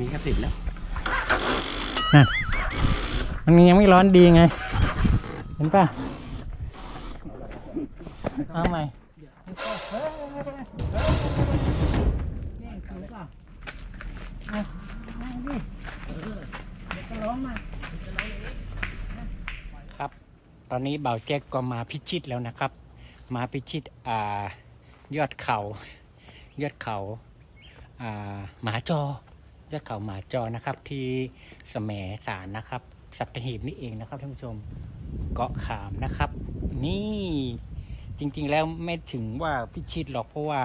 นี้ก็ติดแล้วมันยังไม่ร้อนดีไง เห็นป่ะ เอาใหม่ครับ ตอนนี้เบาแจ็คก็มาพิชิตแล้วนะครับ มาพิชิตอ่ายอดเขา ยอดเขาอ่าหมาจอ ยอดเขาหมาจอนะครับ ที่สมสารนะครับ สัตหีบนี่เองนะครับท่านผู้ชมเกาะขามนะครับ นี่จริง ๆ แล้วไม่ถึงว่าพิชิตหรอกเพราะว่า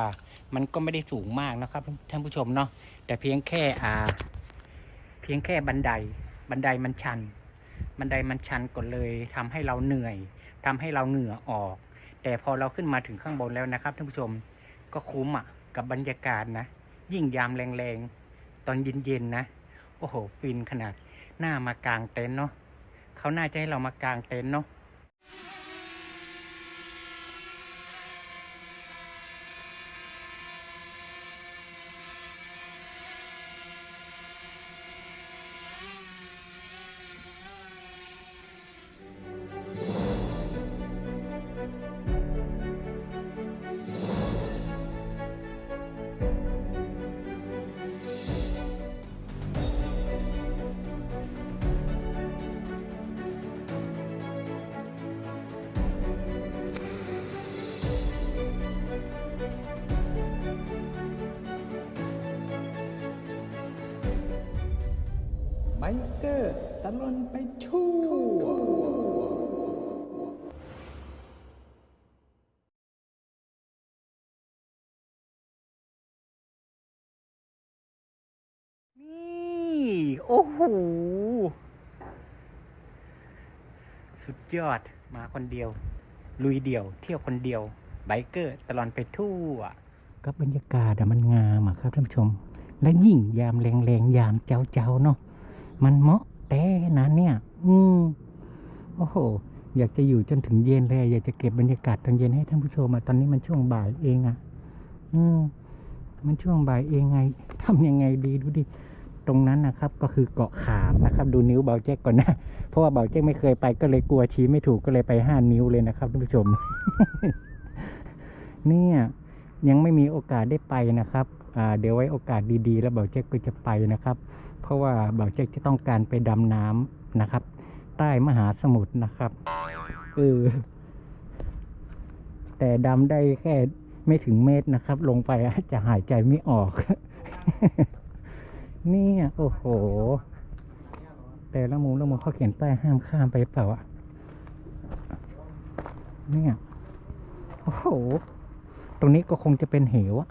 มันก็ไม่ได้สูงมากนะครับท่านผู้ชมเนาะแต่เพียงแค่อ่า เพียงแค่บันได บันไดมันชัน บันไดมันชันก็เลยทำให้เราเหนื่อยทำให้เราเหงื่อออก แต่พอเราขึ้นมาถึงข้างบนแล้วนะครับท่านผู้ชมก็คุ้มอะกับบรรยากาศนะ ยิ่งยามแรงๆ อนเย็นๆนะ โอ้โห ฟินขนาด หน้ามากางเต็นท์เนาะเขาน่าจะให้เรามากางเต็นท์เนาะ เกอร์ตะลอนไปทั่ว นี่ โอ้โห สุดยอด มาคนเดียว ลุยเดี่ยว เที่ยวคนเดียว ไบเกอร์ตลอดไปทั่ว ก็บรรยากาศอะมันงามอะครับท่านผู้ชม และยิ่งยามแรงๆยามเจ้าๆเนาะ มันเหมาะแต่นะเนี่ย อืมโอ้โห อยากจะอยู่จนถึงเย็นเลย อยากจะเก็บบรรยากาศตอนเย็นให้ท่านผู้ชมอะตอนนี้มันช่วงบ่ายเองอะอืมมันช่วงบ่ายเองไงทำยังไงดีดูดิ ตรงนั้นนะครับ ก็คือเกาะขามนะครับ ดูนิ้วเบาแจ็คก่อนนะ เพราะว่าเบาแจ็คไม่เคยไปก็เลยกลัวชี้ไม่ถูกก็เลยไปห้านิ้วเลยนะครับท่านผู้ชม เนี่ยยังไม่มีโอกาสได้ไปนะครับ อ่า เดี๋ยวไว้โอกาสดีๆ แล้วเบาแจ็คก็จะไปนะครับ เพราะว่าเบาแจ็คจะต้องการไปดำน้ำนะครับ ใต้มหาสมุทรนะครับเออแต่ดำได้แค่ไม่ถึงเมตรนะครับ ลงไปจะหายใจไม่ออกเนี่ยโอ้โห แต่ละมุมละมุมเขาเขียนป้ายห้ามข้ามไปเปล่าอะเนี่ยโอ้โห ตรงนี้ก็คงจะเป็นเหวอะ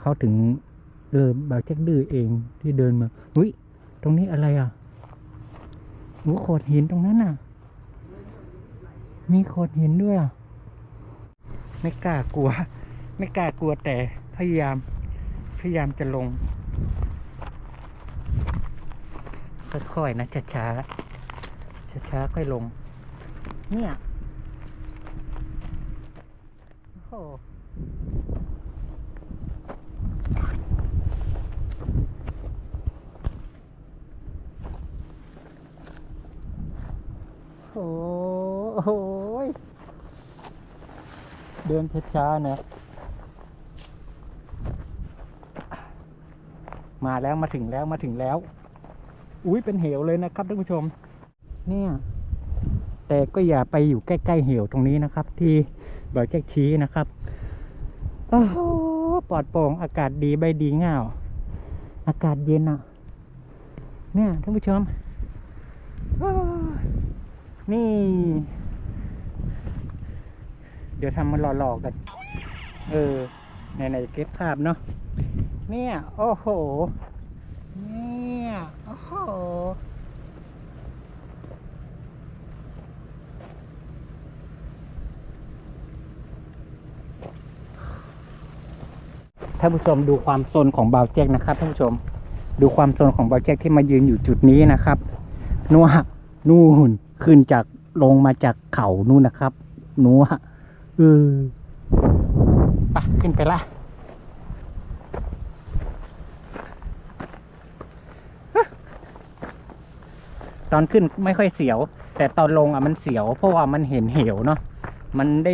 เขาถึง เออบาแจ็คดื้อเองที่เดินมาอุ้ยตรงนี้อะไรอะหูโขดหินตรงนั้นน่ะ มีโขดหินด้วยอะ ไม่กล้ากลัว ไม่กล้ากลัวแต่พยายาม พยายามจะลง ค่อยๆนะช้าๆช้าๆค่อยลง เนี่ย โอ้ โอ้โหเดินช้าๆนะมาแล้วมาถึงแล้วมาถึงแล้ว อุ้ยเป็นเหวเลยนะครับท่านผู้ชม เนี่ย แต่ก็อย่าไปอยู่ใกล้ๆเหวตรงนี้นะครับ ที่บ่อแจ็คชี้นะครับโอ้โหปลอดโปร่งอากาศดีใบดีง่าว อากาศเย็นอะ เนี่ยท่านผู้ชม นี่ เดี๋ยวทำมันหล่อๆกัน เออไหนๆเก็บภาพเนาะเนี่ย โอ้โห เนี่ย โอ้โห ท่านผู้ชมดูความโซนของบาวแจ็คนะครับท่านผู้ชม ดูความโซนของบาวแจ็คที่มายืนอยู่จุดนี้นะครับนัวนู่น ขึ้นจากลงมาจากเขานู่นนะครับ หนูอะเออปะขึ้นไปละตอนขึ้นไม่ค่อยเสียว แต่ตอนลงอะมันเสียว เพราะว่ามันเห็นเหวเนาะมันได้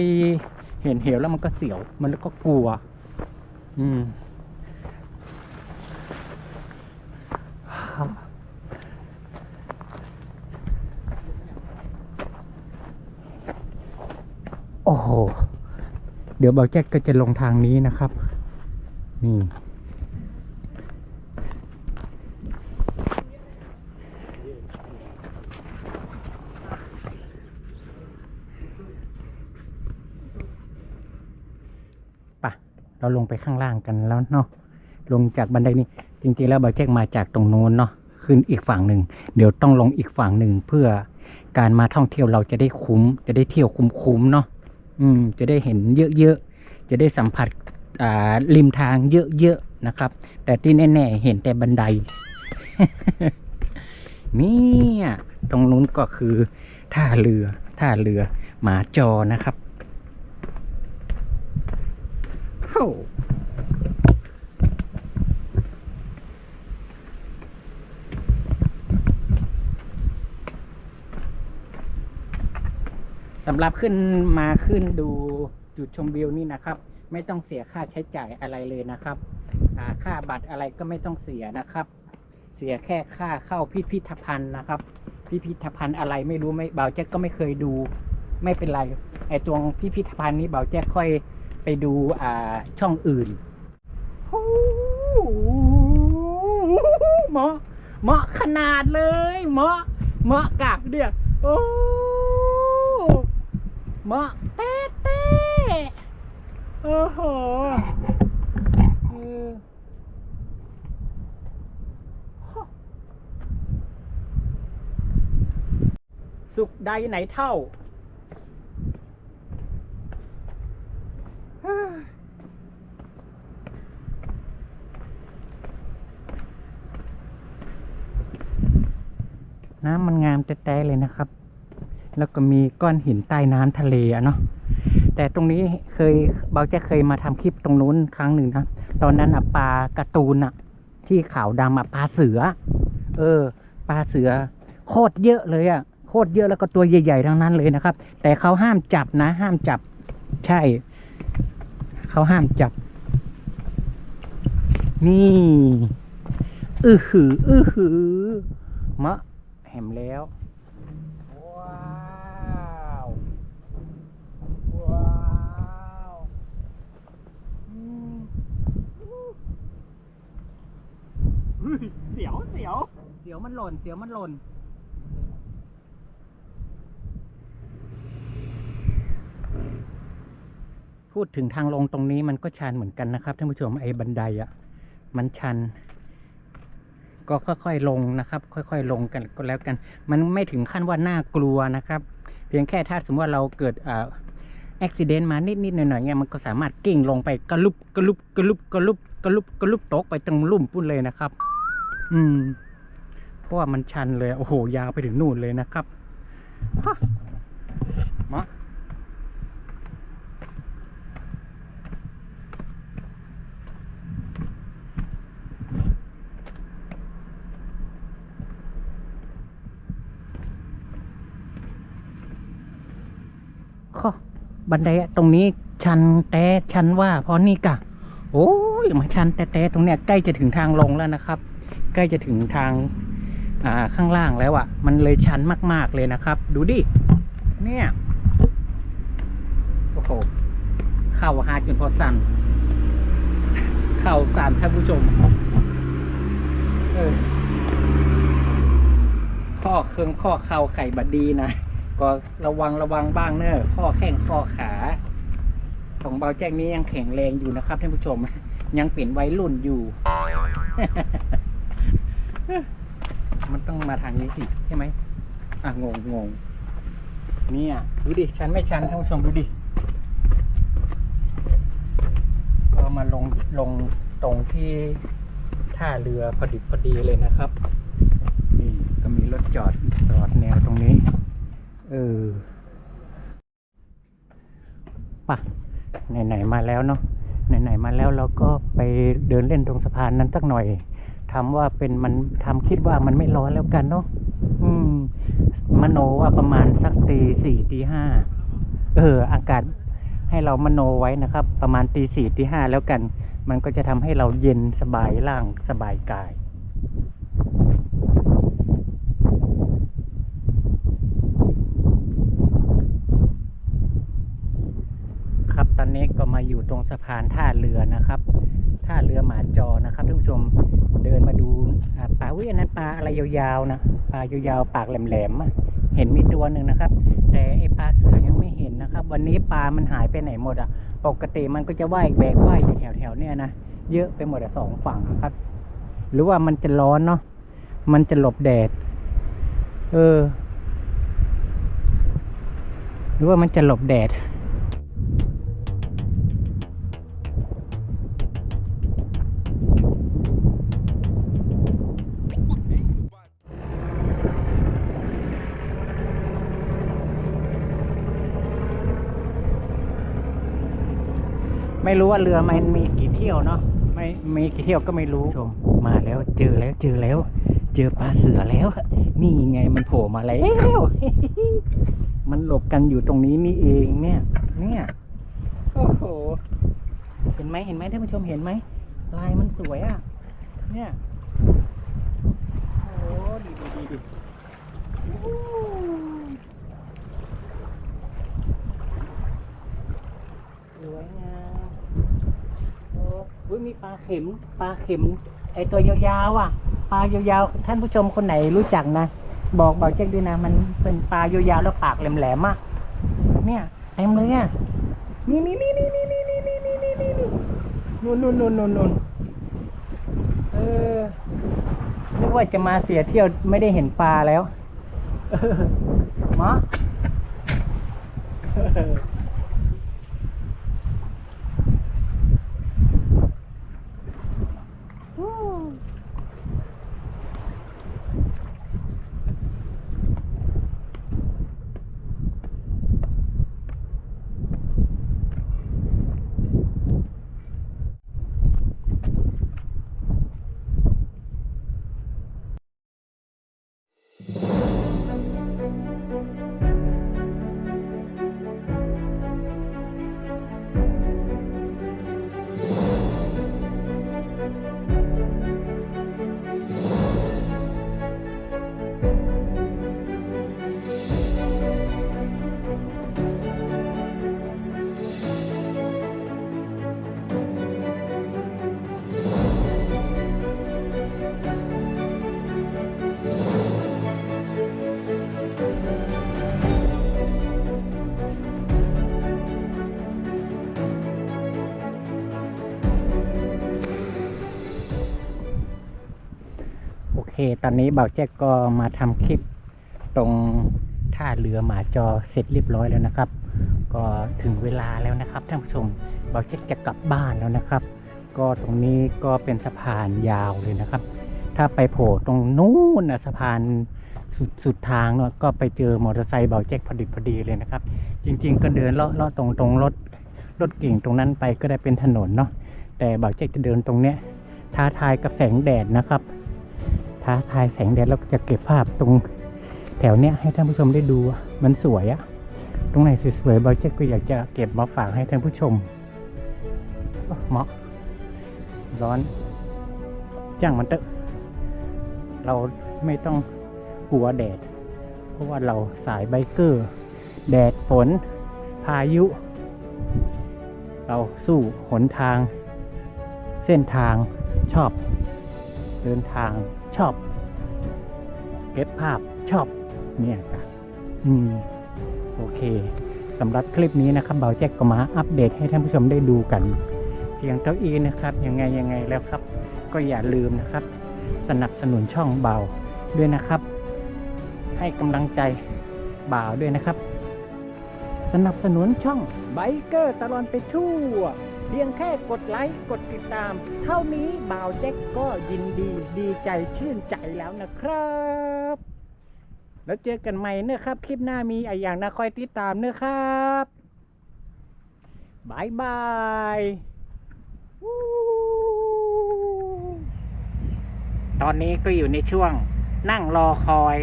เห็นเหวแล้วมันก็เสียว มันก็กลัว อืม เดี๋ยวเบาแจ็คก็จะลงทางนี้นะครับ นี่ปะเราลงไปข้างล่างกันแล้วเนาะ ลงจากบันไดนี้ จริงๆแล้วเบาแจ็คมาจากตรงโน้นเนาะ ขึ้นอีกฝั่งหนึ่ง เดี๋ยวต้องลงอีกฝั่งหนึ่งเพื่อการมาท่องเที่ยวเราจะได้คุ้ม จะได้เที่ยวคุ้มๆเนาะ อืมจะได้เห็นเยอะๆ จะได้สัมผัสอ่าริมทางเยอะๆนะครับ แต่ที่แน่ๆเห็นแต่บันได เนี่ยตรงนู้นก็คือท่าเรือท่าเรือหมาจอนะครับโสำหรับขึ้นมาขึ้นดูจุดชมวิวนี่นะครับ ไม่ต้องเสียค่าใช้จ่ายอะไรเลยนะครับค่าบัตรอะไรก็ไม่ต้องเสียนะครับ เสียแค่ค่าเข้าพิพิธภัณฑ์นะครับ พิพิธภัณฑ์อะไรไม่รู้ไม่บ่าวแจ็คก็ไม่เคยดู ไม่เป็นไรไอตรงพิพิธภัณฑ์นี้บ่าวแจ็คค่อยไปดูอ่าช่องอื่นโอ้โหเหมาะเหมาะขนาดเลยเหมาะเหมาะกากเดียวโอ้ เมาะเต้เต้โอ้โหเออสุขใดไหนเท่า น้ำมันงามแต่ๆเลยนะครับ แล้วก็มีก้อนหินใต้น้ำทะเลอะเนาะแต่ตรงนี้เคยเบาแจะเคยมาทำคลิปตรงนู้นครั้งหนึ่งนะตอนนั้นอะปลาการ์ตูนอะที่ขาวดำอะปลาเสือ เออ ปลาเสือ โคตรเยอะเลยอะโคตรเยอะแล้วก็ตัวใหญ่ๆทั้งนั้นเลยนะครับ แต่เขาห้ามจับนะ ห้ามจับ ใช่ เขาห้ามจับ นี่อือหืออือหือมะแหมแล้วาว ว้าวอืม เสียวเสียวเสียวมันหล่น เสียวมันหล่น พูดถึงทางลงตรงนี้มันก็ชันเหมือนกันนะครับท่านผู้ชมไอ้บันไดอะ่ะ มันชัน ก็ค่อยๆลงนะครับ ค่อยๆลงกันก็แล้วกัน มันไม่ถึงขั้นว่าน่ากลัวนะครับ เพียงแค่ถ้าสมมติว่าเราเกิดอ่าอุบิเหตุมานิดๆหน่อยๆเนี่ยมันก็สามารถกิ้งลงไปกระลุบกระลุบกระลุบกระลุบกระลุบกระลุบตกไปตรงลุ่มปุ้นเลยนะครับ อืม เพราะว่ามันชันเลย โอ้โห ยาวไปถึงนู่นเลยนะครับฮะมาข้อบันไดตรงนี้ชันแต่ชันว่าเพราะนี่กะ โอ้ยมาชันแต่แต่ตรงเนี้ยใกล้จะถึงทางลงแล้วนะครับ ล้จะถึงทางอ่าข้างล่างแล้วอะ่ะ มันเลยชันมาก ๆ เลยนะครับ ดูดิ เนี่ย โอ้โห เข่าหาจนพอสั่น เข่าสั่นท่านผู้ชมเออข้อเครื่องข้อเข่าไข่บัดดีนะ ก็ระวังระวังบ้างเนอะข้อแข้งข้อขา ของเบาแจ้งนี้ยังแข็งแรงอยู่นะครับท่านผู้ชม ยังเป็นวัยรุ่นอยู่ มันต้องมาทางนี้สิใช่ไหมอะงงงงเนี่ยดูดิชันไม่ชันท่านผู้ชมดูดิก็มาลงลงตรงที่ท่าเรือพอดิบพอดีเลยนะครับนี่ก็มีรถจอดจอดแนวตรงนี้ เออป่ะไหนๆมาแล้วเนาะไหนๆมาแล้วเราก็ไปเดินเล่นตรงสะพานนั้นสักหน่อย ทำว่าเป็นมันทำคิดว่ามันไม่ร้อนแล้วกันเนาะอืม มโนว่าประมาณสักตีสี่ตีห้าเออ อากาศให้เรามโนไว้นะครับ ประมาณตีสี่ตีห้าแล้วกัน มันก็จะทำให้เราเย็นสบายร่างสบายกายครับตอนนี้ก็มาอยู่ตรงสะพานท่าเรือนะครับ ท่าเรือหมาจอนะครับท่านผู้ชมเดินมาดู อันนั้นปลาอะไรยาวๆนะปลายาวๆปากแหลมๆอะเห็นมีตัวหนึ่งนะครับ แต่ไอปลาเสือยังไม่เห็นนะครับ วันนี้ปลามันหายไปไหนหมดอะ ปกติมันก็จะว่ายแบกว่ายอยู่แถวๆเนี่ยนะเยอะไปหมดอะสองฝั่งครับ หรือว่ามันจะร้อนเนาะมันจะหลบแดด เออ หรือว่ามันจะหลบแดด ไม่รู้ว่าเรือมันมีกี่เที่ยวเนาะไม่มีกี่เที่ยวก็ไม่รู้ชมมาแล้วเจอแล้วเจอแล้ว เจอปลาเสือแล้ว นี่ไงมันโผล่มาแล้ว มันหลบกันอยู่ตรงนี้นี่เองเนี่ย เนี่ยโอ้โหเห็นไหมเห็นไหมท่านผู้ชมเห็นไหมลายมันสวยอะ เนี่ยโอ้ดีดีดีดีอู้สวยงามโอ้อุ๊ย มีปลาเข็มปลาเข็ม ไอตัวยาวๆอะ ปลายาวๆท่านผู้ชมคนไหนรู้จักนะ บอกบอกแจ็คด้วยนะ มันเป็นปลายาวๆแล้วปากแหลมๆอะเนี่ยเต็มเลยอะนี่นี่นี่นี่นี่นี่นี่นี่นี่นี่นี่นู่นนู่นนู่นนู่นนู่นเออนึกว่าจะมาเสียเที่ยวไม่ได้เห็นปลาแล้วเออหมอ เค ตอนนี้เบาแจ็คก็มาทำคลิปตรงท่าเรือหมาจอเสร็จเรียบร้อยแล้วนะครับ ก็ถึงเวลาแล้วนะครับท่านผู้ชมเบาแจ็คจะกลับบ้านแล้วนะครับ ก็ตรงนี้ก็เป็นสะพานยาวเลยนะครับ ถ้าไปโผล่ตรงนู้นนะสะพานสุดสุดทางเนาะก็ไปเจอมอเตอร์ไซค์เบาแจ็คพอดีพอดีเลยนะครับ จริง ๆ ก็เดินเลาะเลาะตรงตรงรถรถเก่งตรงนั้นไปก็ได้เป็นถนนเนาะแต่เบาแจ็คจะเดินตรงเนี้ยท้าทายกับแสงแดดนะครับ ท้าทายแสงแดดแล้วจะเก็บภาพตรงแถวเนี้ยให้ท่านผู้ชมได้ดูมันสวยอะตรงไหนสวยๆเบาเจ็คก็อยากจะเก็บมาฝากให้ท่านผู้ชมโอ้เหมาะร้อนจ้างมันเถอะเราไม่ต้องกลัวแดด เพราะว่าเราสายไบเกอร์ แดดฝน พายุ เราสู้หนทาง เส้นทางชอบ เดินทาง ชอบ เก็บภาพชอบ เนี่ยจ้ะอืม โอเคสำหรับคลิปนี้นะครับเบาแจ็คก็มาอัปเดตให้ท่านผู้ชมได้ดูกัน เพียงเท่าอีนะครับ ยังไงยังไงแล้วครับ ก็อย่าลืมนะครับ สนับสนุนช่องเบาด้วยนะครับ ให้กำลังใจบ่าวด้วยนะครับ สนับสนุนช่องไบเกอร์ตลอดไปทั่ว เพียงแค่กดไลค์กดติดตาม เท่านี้บ่าวแจ็คก็ยินดีดีใจชื่นใจแล้วนะครับ แล้วเจอกันใหม่เนอะครับ คลิปหน้ามีอะไรอย่างนะคอยติดตามเนอะครับบายบายตอนนี้ก็อยู่ในช่วง นั่งรอคอย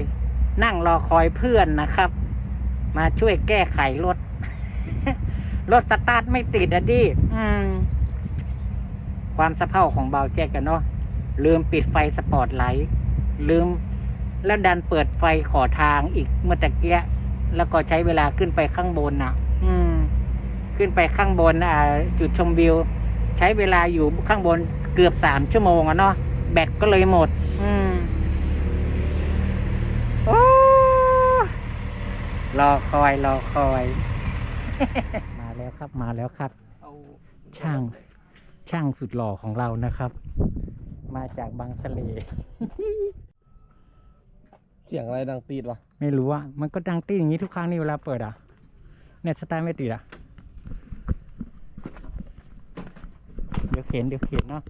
นั่งรอคอยเพื่อนนะครับ มาช่วยแก้ไขรถ รถสตาร์ทไม่ติดอะดิอืม ความสะเพร่าของเบาแจ็คกันเนาะลืมปิดไฟสปอตไลท์ลืม แล้วดันเปิดไฟขอทางอีกเมื่อตะเกียแล้วก็ใช้เวลาขึ้นไปข้างบนน่ะ อืม ขึ้นไปข้างบนอ่าจุดชมวิว ใช้เวลาอยู่ข้างบนเกือบสามชั่วโมงอะเนาะแบตก็เลยหมด อืมโอ้รอคอย รอคอยมา แล้วครับมาแล้วครับ ช่างช่างสุดหล่อของเรานะครับ มาจากบางสะเล เสียงอะไรดังตีดวะไม่รู้อะมันก็ดังตี้อย่างนี้ทุกครั้งนี่เวลาเปิดอะ เนี่ยสตาร์ทไม่ติดอะ เดี๋ยวเข็นเดี๋ยวเข็นเนาะ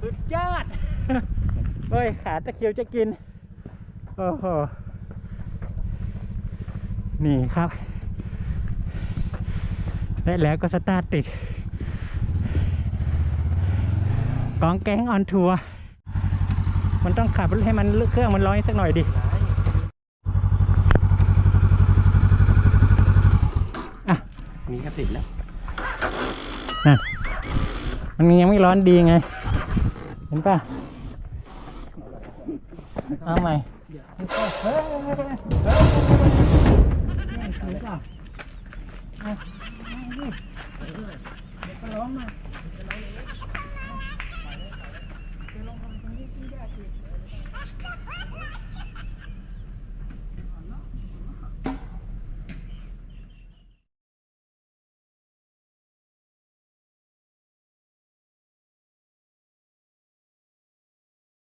สุดยอด เฮ้ย ขาตะคริวจะกิน โอ้โห นี่ครับ และแล้วก็สตาร์ทติด กองแก๊งออนทัวร์ มันต้องขับให้มันเครื่องมันร้อนสักหน่อยดิอะนี่ก็ติดแล้วนั่นมันยังไม่ร้อนดีไง เห็นป่ะ เอาใหม่